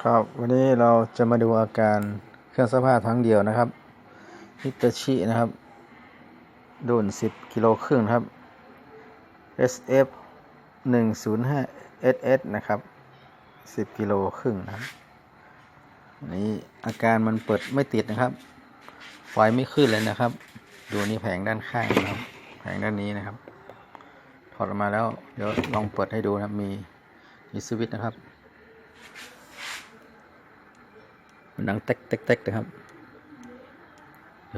ครับ วันนี้เราจะมาดูอาการเครื่องซักผ้าทั้งเดียวนะครับฮิตาชินะครับดุน10กิโลครึ่งครับ SF 105 SS นะครับ 10กิโลครึ่งนะครับอันนี้อาการมันเปิดไม่ติดนะครับ ไฟไม่ขึ้นเลยนะครับ ดูนี่แผงด้านข้างนะครับ แผงด้านนี้นะครับ ถอดออกมาแล้ว เดี๋ยวลองเปิดให้ดูนะครับมีมีสวิตช์นะครับ มันดังเต๊กเต๊กเต๊กนะครับ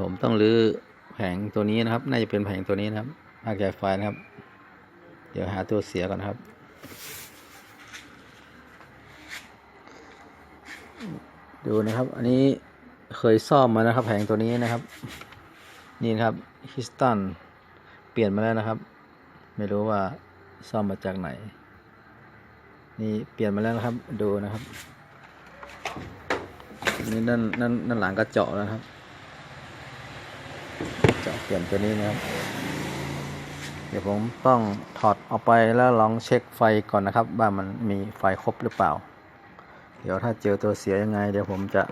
ผมต้องรื้อแผงตัวนี้นะครับ น่าจะเป็นแผงตัวนี้นะครับภาคใหญ่ไฟนะครับ เดี๋ยวหาตัวเสียก่อนครับดูนะครับ อันนี้เคยซ่อมมานะครับ แผงตัวนี้นะครับ นี่นครับฮิสตันเปลี่ยนมาแล้วนะครับ ไม่รู้ว่าซ่อมมาจากไหน นี่เปลี่ยนมาแล้วนะครับ ดูนะครับ นี่นั่นนั่นนั่นหลังก็เจาะแล้วครับ เจาะเปลี่ยนตัวนี้นะครับ เดี๋ยวผมต้องถอดออกไปแล้วลองเช็คไฟก่อนนะครับ ว่ามันมีไฟครบหรือเปล่า เดี๋ยวถ้าเจอตัวเสียยังไง เดี๋ยวผมจะ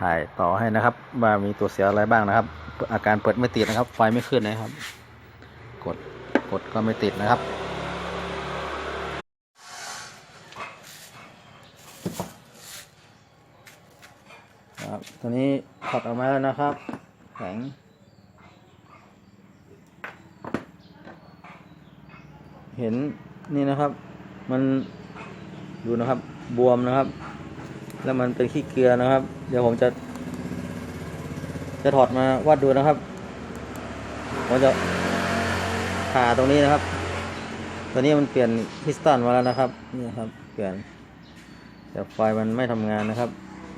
ถ่ายต่อให้นะครับ ว่ามีตัวเสียอะไรบ้างนะครับ อาการเปิดไม่ติดนะครับ ไฟไม่ขึ้นนะครับ กดกดก็ไม่ติดนะครับ ครับตัวนี้ถอดออกมาแล้วนะครับ แข็งเห็นนี่นะครับ มันดูนะครับบวมนะครับ แล้วมันเป็นขี้เกลือนะครับ เดี๋ยวผมจะ จะถอดมาวัดดูนะครับผมจะผ่าตรงนี้นะครับตัวนี้มันเปลี่ยนพิสตันมาแล้วนะครับ นี่ครับ เปลี่ยนแต่ไฟมันไม่ทำงานนะครับ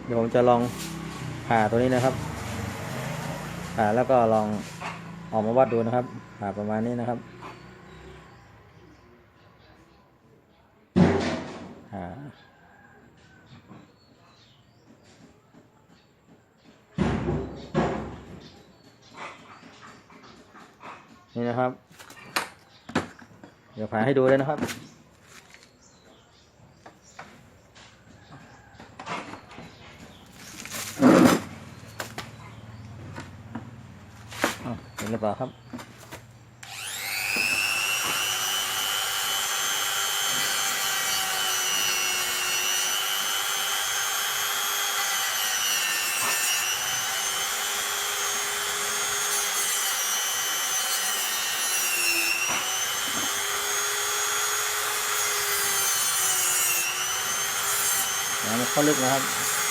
เดี๋ยวผมจะลอง ผ่าตัวนี้นะครับ ผ่าแล้วก็ลองออกมาวัดดูนะครับ ผ่าประมาณนี้นะครับผ่านี่นะครับ เดี๋ยวผ่าให้ดูเลยนะครับ อ้าวเหรือเปล่าครับน้ำเข้าลึกนะครับ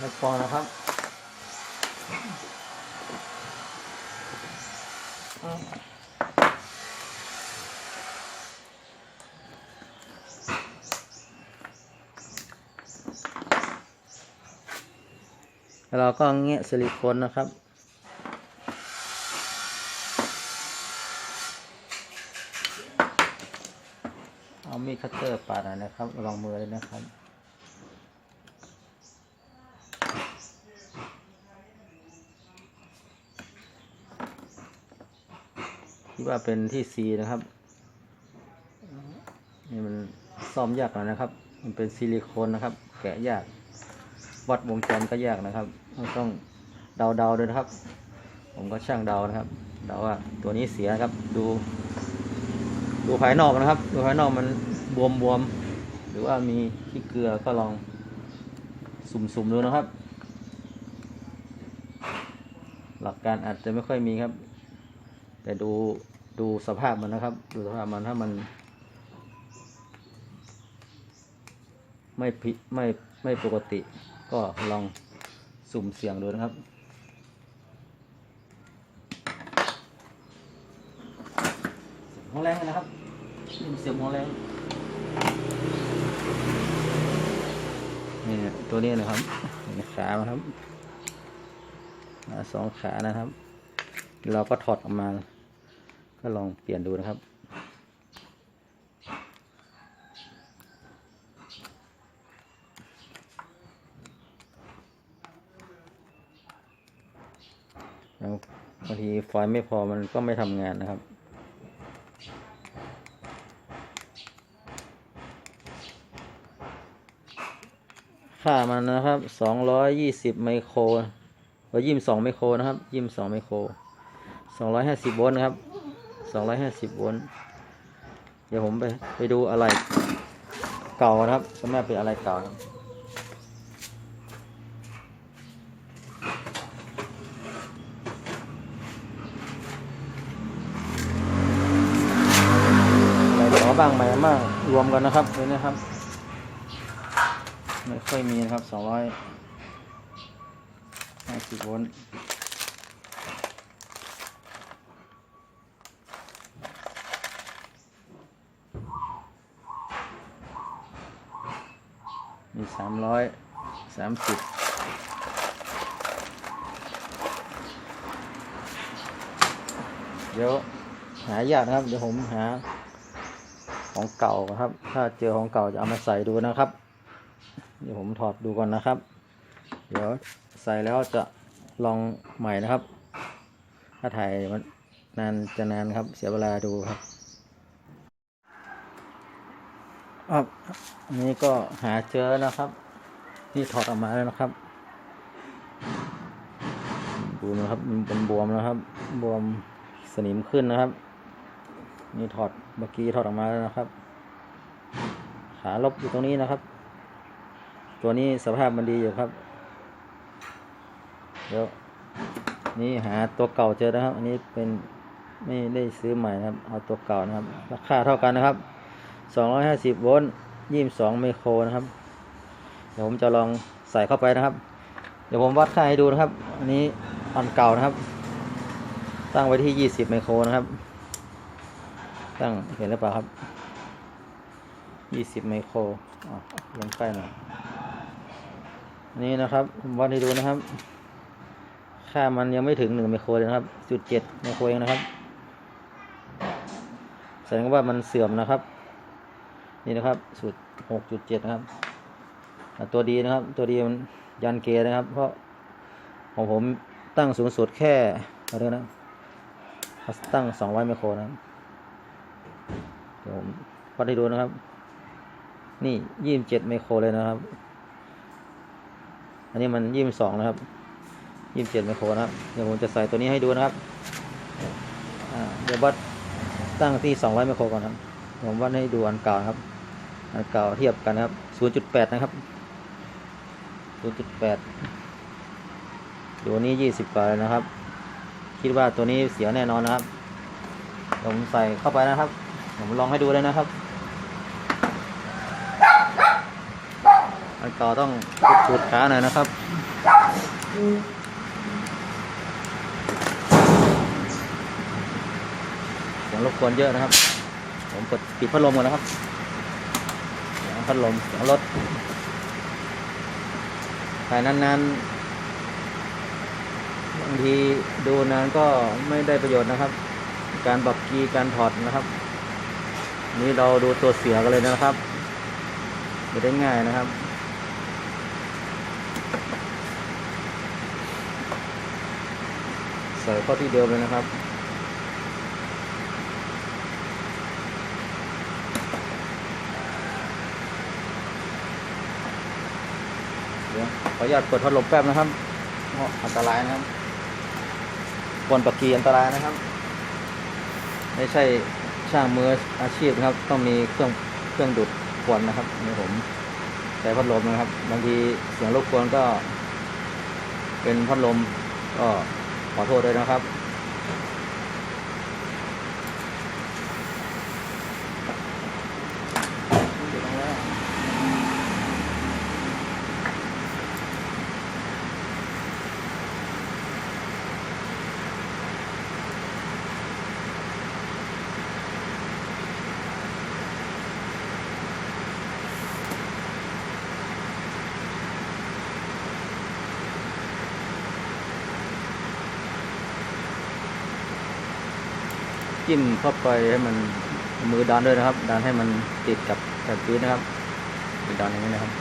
ให้พอนะครับเราก็เงี้ยซิลิโคนนะครับเอามีดคัตเตอร์ปาดหน่อยนะครับระวังมือเลยนะครับ คิดว่าเป็นที่ C นะครับนี่มันซ่อมยากหน่อยนะครับ มันเป็นซิลิโคนนะครับ แกะยาก วัดวงจรก็ยากนะครับ ต้องเดาเดาๆด้วยนะครับ ผมก็ช่างเดานะครับ เดาว่าตัวนี้เสียครับ ดู ดูภายนอกนะครับ ดูภายนอกมันบวมบวมๆหรือว่ามีขี้เกลือก็ลองสุ่มๆดูนะครับ หลักการอาจจะไม่ค่อยมีครับ แต่ดู ดูสภาพมันนะครับ ดูสภาพมันถ้ามัน ไม่ผิดไม่ไม่ปกติ ก็ลองสุ่มเสี่ยงดูนะครับหัวแรงเลยนะครับเสียบหัวแรงนี่ตัวนี้นะครับขาครับสองขานะครับ เราก็ถอดออกมา ก็ลองเปลี่ยนดูนะครับ แล้วบางทีไฟไม่พอมันก็ไม่ทำงานนะครับค่ามันนะครับสองร้อยยี่สิบไมโครว่ายี่สิบสองไมโครนะครับยี่สิบสองไมโครสองร้อยห้าสิบโวลต์นะครับ สองร้อยห้าสิบโวลต์ เดี๋ยวผมไปไปดูอะไรเก่านะครับสมัยเป็นอะไรเก่าครับอะไรขอบางใหม่มากรวมกันนะครับเลยนะครับ ไม่ค่อยมีนะครับสองร้อยห้าสิบโวลต์ามร้อยสามสิบเดี๋ยวหายากนะครับ เดี๋ยวผมหาของเก่าครับ ถ้าเจอของเก่าจะเอามาใส่ดูนะครับ เดี๋ยวผมถอดดูก่อนนะครับ เดี๋ยวใส่แล้วจะลองใหม่นะครับ ถ้าถ่ายมันนานจะนานครับ เสียเวลาดูครับ ครับอันนี้ก็หาเจอนะครับ นี่ถอดออกมาแล้วนะครับ ดูนะครับมันเป็นบวมนะครับ บวมสนิมขึ้นนะครับ นี่ถอดเมื่อกี้ถอดออกมาแล้วนะครับ ขาลบอยู่ตรงนี้นะครับ ตัวนี้สภาพมันดีอยู่ครับ เดี๋ยวนี่หาตัวเก่าเจอนะครับ อันนี้เป็นไม่ได้ซื้อใหม่นะครับ เอาตัวเก่านะครับ ราคาเท่ากันนะครับ 250 โวลต์22 ไมโครนะครับ เดี๋ยวผมจะลองใส่เข้าไปนะครับ เดี๋ยวผมวัดค่าให้ดูนะครับ อันนี้อันเก่านะครับ ตั้งไว้ที่ 20 ไมโครนะครับ ตั้งเห็นหรือเปล่าครับยี่สิบไมโครอะลงใกล้หน่อยนนี้นะครับวัดให้ดูนะครับ ค่ามันยังไม่ถึงหนึ่งไมโครเลยนะครับจุดเจ็ดไมโครเองนะครับ แสดงว่ามันเสื่อมนะครับ นี่นะครับสุดหกจุดเจ็ดนะครับ ตัวดีนะครับ ตัวดีมันยันเกนะครับ เพราะของผมตั้งสูงสุดแค่อะไรนะตั้งสองร้ไมโครนะครับเดี๋ยวผมวัดให้ดูนะครับ นี่ยี่สิบเจ็ดไมโครเลยนะครับ อันนี้มันยี่สิบสองนะครับยี่สิบเจ็ดไมโครนะครับ เดี๋ยวผมจะใส่ตัวนี้ให้ดูนะครับเดี๋ยววัดตั้งที่สองร้ไมโครก่อนครับ ผมวัดให้ดูอันเก่าครับ เก่าเทียบกันนะครับศูนย์จุดแปดนะครับศูนย์จุดแปดตัวนี้ยี่สิบกว่าเลยนะครับ คิดว่าตัวนี้เสียแน่นอนนะครับผมใส่เข้าไปนะครับ ผมลองให้ดูเลยนะครับอันเก่าต้องชุดขาหน่อยนะครับเสียงรบกวนเยอะนะครับ ผมกดปิดพัดลมก่อนนะครับ พัดลมเสียงรถถ่ายนานๆบางทีดูนานก็ไม่ได้ประโยชน์นะครับ การบักกีการถอดนะครับ นี่เราดูตัวเสียกันเลยนะครับดูได้ง่ายนะครับใส่เข้าที่เดิมเลยนะครับ เดี๋ยวขออนุญาตกดพัดลมแป๊บนะครับอันตรายนะครับควนปากกีอันตรายนะครับ ไม่ใช่ช่างมืออาชีพนะครับ ต้องมีเครื่องเครื่องดูดควนนะครับนี่ผมใช้พัดลมนะครับ บางทีเสียงรบกวนก็ เป็นพัดลมก็ขอโทษด้วยนะครับ จิ้มเข้าไปให้มันมือดันด้วยนะครับ ดันให้มันติดกับแผ่นปี๊ดนะครับดันอย่างนี้นะครับ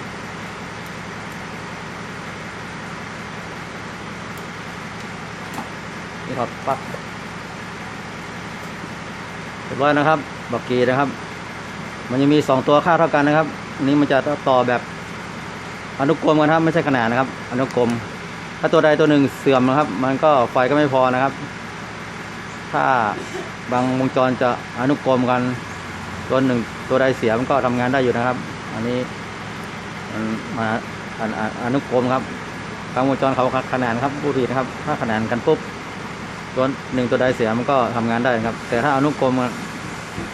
นี่ถอดปลั๊กเรียบร้อยนะครับบักกีนะครับ มันจะมีสองตัวค่าเท่ากันนะครับอันนี้มันจะต่อแบบอนุกรมกันครับไม่ใช่ขนาดนะครับ อนุกรมถ้าตัวใดตัวหนึ่งเสื่อมนะครับ มันก็ไฟก็ไม่พอนะครับ ถ้า บางวงจรจะอนุกรมกัน ตัวหนึ่งตัวใดเสียมันก็ทำงานได้อยู่นะครับ อันนี้มาอันอนุกรมครับบางวงจรเขาขนานครับผู้ผิดนะครับ ถ้าขนานกันปุ๊บตัวหนึ่งตัวใดเสียมันก็ทำงานได้ครับ แต่ถ้าอนุกรมอะ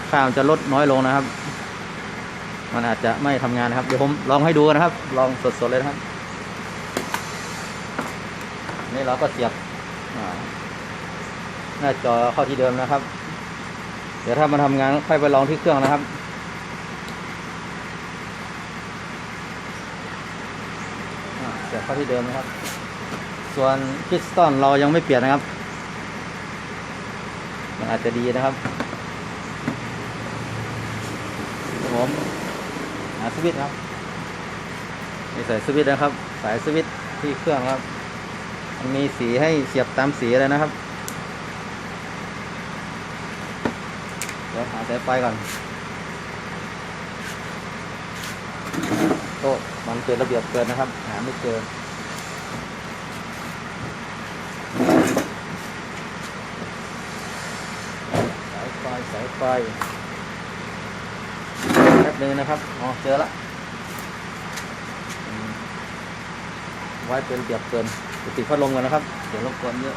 ค่ามจะลดน้อยลงนะครับ มันอาจจะไม่ทำงานนะครับเดี๋ยวผมลองให้ดูนะครับ ลองสดๆเลยนะครับนี่เราก็เสียบหน้าจอเข้าที่เดิมนะครับ เดี๋ยวถ้ามันทำงานค่อยไปลองที่เครื่องนะครับอ่เสียบเข้าที่เดิมนะครับ ส่วนคริสตัลเรายังไม่เปลี่ยนนะครับ มันอาจจะดีนะครับผมหาสวิตช์ครับนี่ใส่สวิตช์นะครับ สายสวิตช์ที่เครื่องครับ มันมีสีให้เสียบตามสีเลยนะครับ เดี๋ยวหา สายไฟก่อน โต๊ะมันเกินระเบียบเกินนะครับ หาไม่เจอสายไฟสายไฟแป๊บนึงนะครับ อ๋อ เจอละไว้เป็นระเบียบเกินติดพัดลมกันนะครับ เดี๋ยวรบกวนเยอะ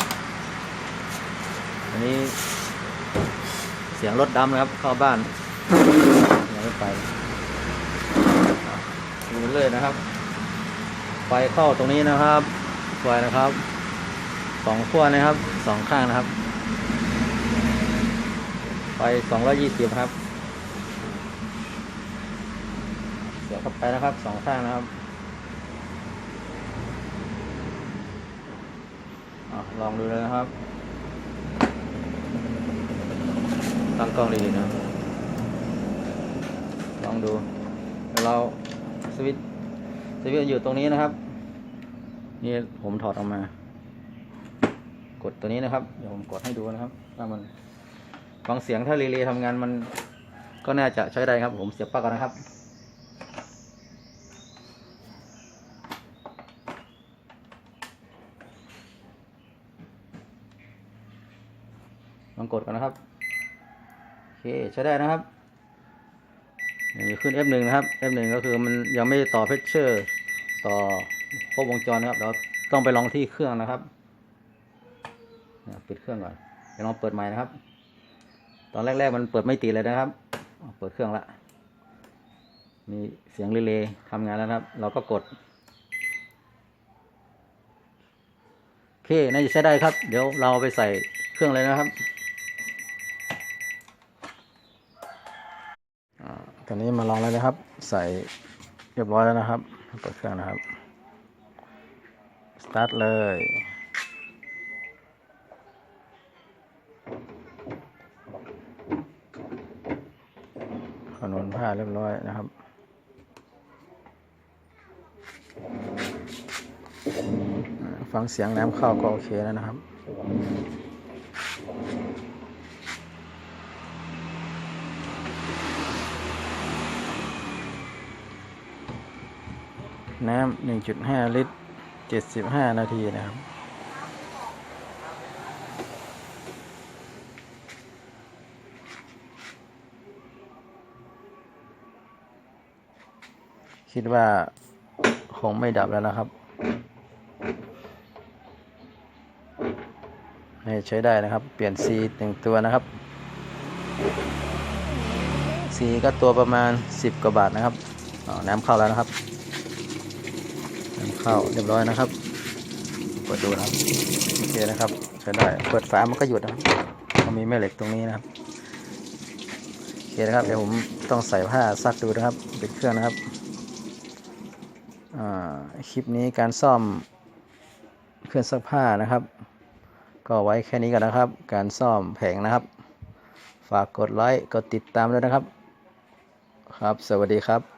อันนี้ เสียงรถดำนะครับ เข้าบ้านยังไม่ไปดูเลยนะครับ ไฟเข้าตรงนี้นะครับไฟนะครับสองขั้วนะครับสองข้างนะครับ ไฟสองร้อยี่สิบครับ เสียบเข้าไปนะครับสองข้างนะครับอลองดูเลยนะครับ ตั้งกล้องดีๆนะ ลองดูเราสวิตสวิตอยู่ตรงนี้นะครับ นี่ผมถอดออกมา กดตัวนี้นะครับ เดี๋ยวผมกดให้ดูนะครับว่ามันฟังเสียงถ้ารีเลย์ทำงานมันก็น่าจะใช้ได้ครับ ผมเสียบปลั๊กก่อนนะครับลองกดกันนะครับ เคใช้ได้นะครับนี่ขึ้น F1 นะครับ F1 ก็คือมันยังไม่ต่อเพชเชอร์ ต่อครบวงจรนะครับ เราต้องไปลองที่เครื่องนะครับปิดเครื่องก่อนเดี๋ยวลองเปิดใหม่นะครับ ตอนแรก ๆ มันเปิดไม่ติดเลยนะครับ เปิดเครื่องละมีเสียงรีเลย์ทำงานแล้วครับ เราก็กดโอเคน่าจะใช้ได้ครับ เดี๋ยวเราไปใส่เครื่องเลยนะครับ อ่า ตอนนี้มาลองแล้วนะครับ ใส่เรียบร้อยแล้วนะครับเปิดเครื่องนะครับ สตาร์ทเลยขนวนผ้าเรียบร้อยนะครับ ฟังเสียงน้ำเข้าก็โอเคแล้วนะครับ น้ำ 1.5 ลิตรเจ็ดสิบห้านาทีนะครับ คิดว่าคงไม่ดับแล้วนะครับ ให้ใช้ได้นะครับ เปลี่ยนซีหนึ่งตัวนะครับซีก็ตัวประมาณ 10 กว่าบาทนะครับ น้ำเข้าแล้วนะครับ ข้าเรียบร้อยนะครับ เปิดดูนะครับโอเคนะครับใช้ได้เปิดฝามันก็หยุดนะครับมันมีแม่เหล็กตรงนี้นะครับโอเคนะครับเดี๋ยวผมต้องใส่ผ้าซักดูนะครับเป็นเครื่องนะครับคลิปนี้การซ่อมเครื่องซักผ้านะครับ ก็ไว้แค่นี้ก่อนนะครับ การซ่อมแผงนะครับ ฝากกดไลค์กดติดตามด้วยนะครับ ครับ สวัสดีครับ